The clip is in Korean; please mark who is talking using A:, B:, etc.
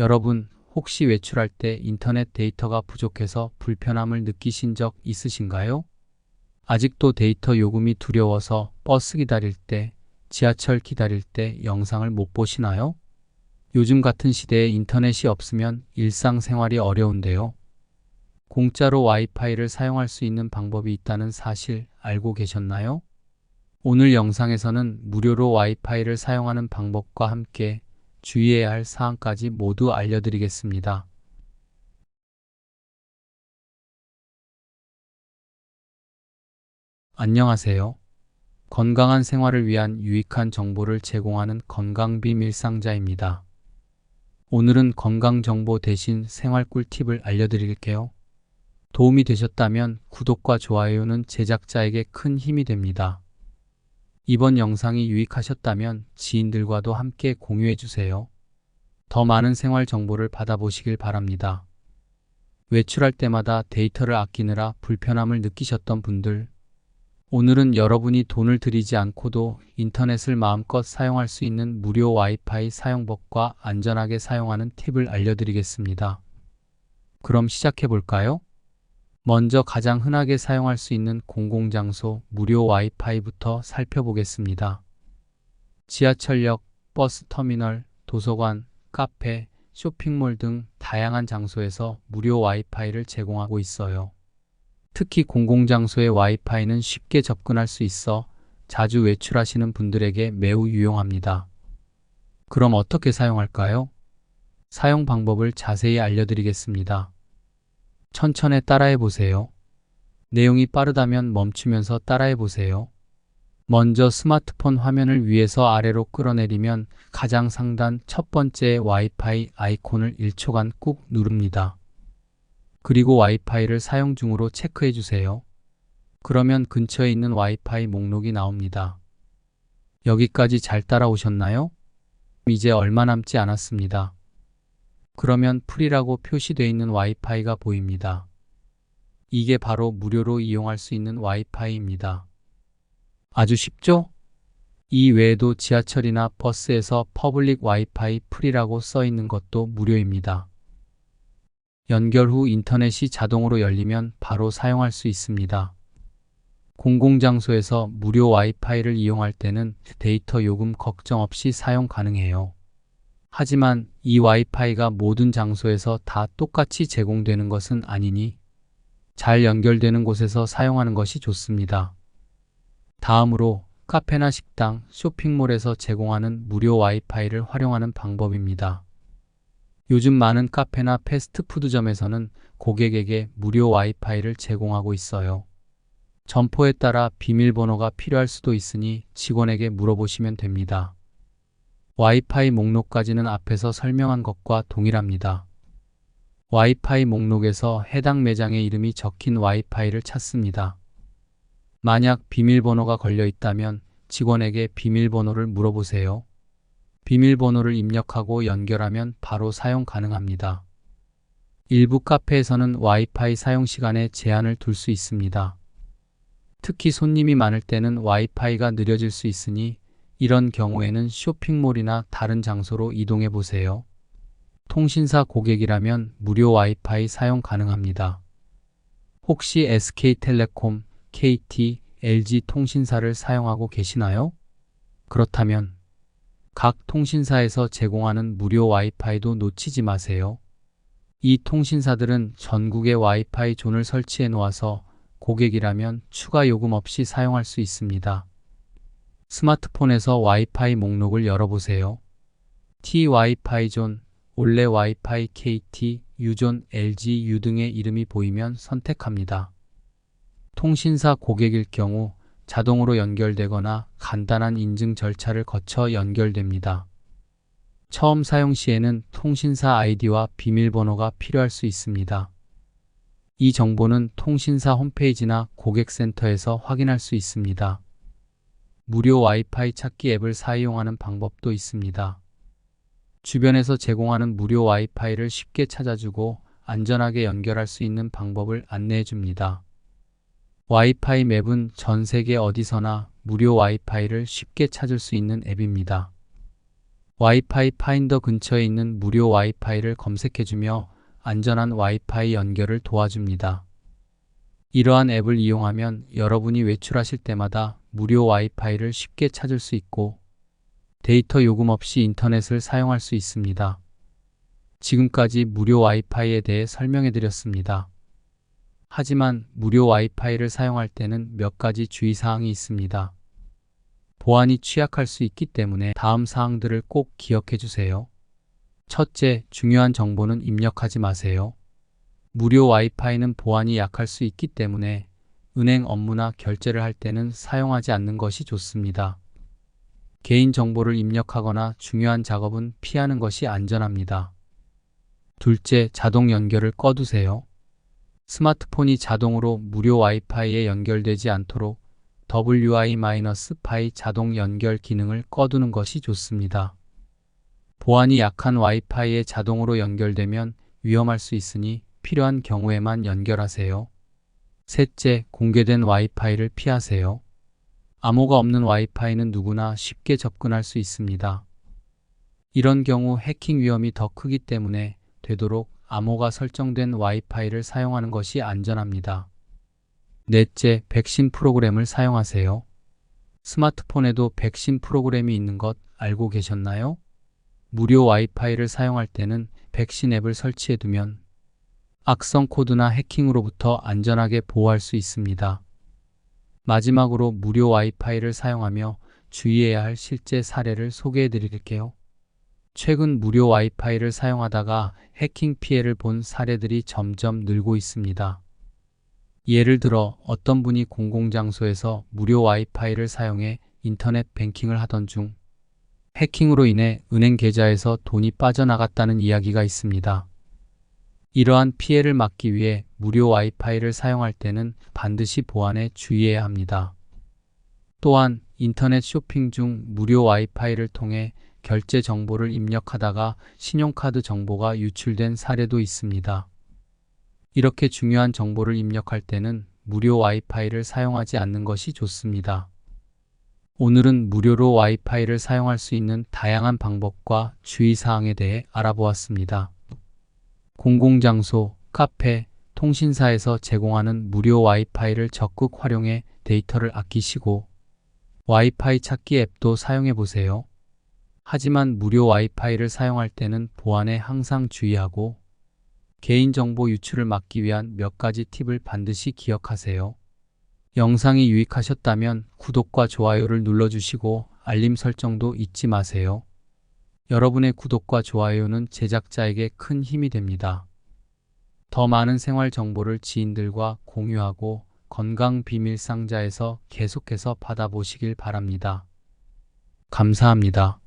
A: 여러분, 혹시 외출할 때 인터넷 데이터가 부족해서 불편함을 느끼신 적 있으신가요? 아직도 데이터 요금이 두려워서 버스 기다릴 때, 지하철 기다릴 때 영상을 못 보시나요? 요즘 같은 시대에 인터넷이 없으면 일상생활이 어려운데요. 공짜로 와이파이를 사용할 수 있는 방법이 있다는 사실 알고 계셨나요? 오늘 영상에서는 무료로 와이파이를 사용하는 방법과 함께 주의해야 할 사항까지 모두 알려드리겠습니다. 안녕하세요. 건강한 생활을 위한 유익한 정보를 제공하는 건강빔 일상자입니다. 오늘은 건강 정보 대신 생활 꿀팁을 알려드릴게요. 도움이 되셨다면 구독과 좋아요는 제작자에게 큰 힘이 됩니다. 이번 영상이 유익하셨다면 지인들과도 함께 공유해 주세요. 더 많은 생활 정보를 받아보시길 바랍니다. 외출할 때마다 데이터를 아끼느라 불편함을 느끼셨던 분들, 오늘은 여러분이 돈을 들이지 않고도 인터넷을 마음껏 사용할 수 있는 무료 와이파이 사용법과 안전하게 사용하는 팁을 알려드리겠습니다. 그럼 시작해 볼까요? 먼저 가장 흔하게 사용할 수 있는 공공장소 무료 와이파이부터 살펴보겠습니다. 지하철역, 버스 터미널, 도서관, 카페, 쇼핑몰 등 다양한 장소에서 무료 와이파이를 제공하고 있어요. 특히 공공장소의 와이파이는 쉽게 접근할 수 있어 자주 외출하시는 분들에게 매우 유용합니다. 그럼 어떻게 사용할까요? 사용 방법을 자세히 알려드리겠습니다. 천천히 따라해 보세요. 내용이 빠르다면 멈추면서 따라해 보세요. 먼저 스마트폰 화면을 위에서 아래로 끌어내리면 가장 상단 첫 번째 와이파이 아이콘을 1초간 꾹 누릅니다. 그리고 와이파이를 사용 중으로 체크해 주세요. 그러면 근처에 있는 와이파이 목록이 나옵니다. 여기까지 잘 따라오셨나요? 이제 얼마 남지 않았습니다. 그러면 풀이라고 표시되어 있는 와이파이가 보입니다. 이게 바로 무료로 이용할 수 있는 와이파이입니다. 아주 쉽죠? 이 외에도 지하철이나 버스에서 퍼블릭 와이파이 풀이라고 써 있는 것도 무료입니다. 연결 후 인터넷이 자동으로 열리면 바로 사용할 수 있습니다. 공공장소에서 무료 와이파이를 이용할 때는 데이터 요금 걱정 없이 사용 가능해요. 하지만 이 와이파이가 모든 장소에서 다 똑같이 제공되는 것은 아니니 잘 연결되는 곳에서 사용하는 것이 좋습니다. 다음으로 카페나 식당, 쇼핑몰에서 제공하는 무료 와이파이를 활용하는 방법입니다. 요즘 많은 카페나 패스트푸드점에서는 고객에게 무료 와이파이를 제공하고 있어요. 점포에 따라 비밀번호가 필요할 수도 있으니 직원에게 물어보시면 됩니다. 와이파이 목록까지는 앞에서 설명한 것과 동일합니다. 와이파이 목록에서 해당 매장의 이름이 적힌 와이파이를 찾습니다. 만약 비밀번호가 걸려 있다면 직원에게 비밀번호를 물어보세요. 비밀번호를 입력하고 연결하면 바로 사용 가능합니다. 일부 카페에서는 와이파이 사용 시간에 제한을 둘 수 있습니다. 특히 손님이 많을 때는 와이파이가 느려질 수 있으니 이런 경우에는 쇼핑몰이나 다른 장소로 이동해 보세요. 통신사 고객이라면 무료 와이파이 사용 가능합니다. 혹시 SK텔레콤, KT, LG 통신사를 사용하고 계시나요? 그렇다면 각 통신사에서 제공하는 무료 와이파이도 놓치지 마세요. 이 통신사들은 전국에 와이파이 존을 설치해 놓아서 고객이라면 추가 요금 없이 사용할 수 있습니다. 스마트폰에서 와이파이 목록을 열어보세요. T 와이파이 존, 올레 와이파이 KT, 유존, LG, U 등의 이름이 보이면 선택합니다. 통신사 고객일 경우 자동으로 연결되거나 간단한 인증 절차를 거쳐 연결됩니다. 처음 사용 시에는 통신사 아이디와 비밀번호가 필요할 수 있습니다. 이 정보는 통신사 홈페이지나 고객센터에서 확인할 수 있습니다. 무료 와이파이 찾기 앱을 사용하는 방법도 있습니다. 주변에서 제공하는 무료 와이파이를 쉽게 찾아주고 안전하게 연결할 수 있는 방법을 안내해 줍니다. 와이파이 맵은 전 세계 어디서나 무료 와이파이를 쉽게 찾을 수 있는 앱입니다. 와이파이 파인더 근처에 있는 무료 와이파이를 검색해주며 안전한 와이파이 연결을 도와줍니다. 이러한 앱을 이용하면 여러분이 외출하실 때마다 무료 와이파이를 쉽게 찾을 수 있고 데이터 요금 없이 인터넷을 사용할 수 있습니다. 지금까지 무료 와이파이에 대해 설명해 드렸습니다. 하지만 무료 와이파이를 사용할 때는 몇 가지 주의사항이 있습니다. 보안이 취약할 수 있기 때문에 다음 사항들을 꼭 기억해 주세요. 첫째, 중요한 정보는 입력하지 마세요. 무료 와이파이는 보안이 약할 수 있기 때문에 은행 업무나 결제를 할 때는 사용하지 않는 것이 좋습니다. 개인 정보를 입력하거나 중요한 작업은 피하는 것이 안전합니다. 둘째, 자동 연결을 꺼두세요. 스마트폰이 자동으로 무료 와이파이에 연결되지 않도록 WI-Fi 자동 연결 기능을 꺼두는 것이 좋습니다. 보안이 약한 와이파이에 자동으로 연결되면 위험할 수 있으니 필요한 경우에만 연결하세요. 셋째, 공개된 와이파이를 피하세요. 암호가 없는 와이파이는 누구나 쉽게 접근할 수 있습니다. 이런 경우 해킹 위험이 더 크기 때문에 되도록 암호가 설정된 와이파이를 사용하는 것이 안전합니다. 넷째, 백신 프로그램을 사용하세요. 스마트폰에도 백신 프로그램이 있는 것 알고 계셨나요? 무료 와이파이를 사용할 때는 백신 앱을 설치해 두면 악성 코드나 해킹으로부터 안전하게 보호할 수 있습니다. 마지막으로 무료 와이파이를 사용하며 주의해야 할 실제 사례를 소개해 드릴게요. 최근 무료 와이파이를 사용하다가 해킹 피해를 본 사례들이 점점 늘고 있습니다. 예를 들어 어떤 분이 공공장소에서 무료 와이파이를 사용해 인터넷 뱅킹을 하던 중 해킹으로 인해 은행 계좌에서 돈이 빠져나갔다는 이야기가 있습니다. 이러한 피해를 막기 위해 무료 와이파이를 사용할 때는 반드시 보안에 주의해야 합니다. 또한 인터넷 쇼핑 중 무료 와이파이를 통해 결제 정보를 입력하다가 신용카드 정보가 유출된 사례도 있습니다. 이렇게 중요한 정보를 입력할 때는 무료 와이파이를 사용하지 않는 것이 좋습니다. 오늘은 무료로 와이파이를 사용할 수 있는 다양한 방법과 주의사항에 대해 알아보았습니다. 공공장소, 카페, 통신사에서 제공하는 무료 와이파이를 적극 활용해 데이터를 아끼시고 와이파이 찾기 앱도 사용해 보세요. 하지만 무료 와이파이를 사용할 때는 보안에 항상 주의하고 개인정보 유출을 막기 위한 몇 가지 팁을 반드시 기억하세요. 영상이 유익하셨다면 구독과 좋아요를 눌러주시고 알림 설정도 잊지 마세요. 여러분의 구독과 좋아요는 제작자에게 큰 힘이 됩니다. 더 많은 생활 정보를 지인들과 공유하고 건강 비밀 상자에서 계속해서 받아보시길 바랍니다. 감사합니다.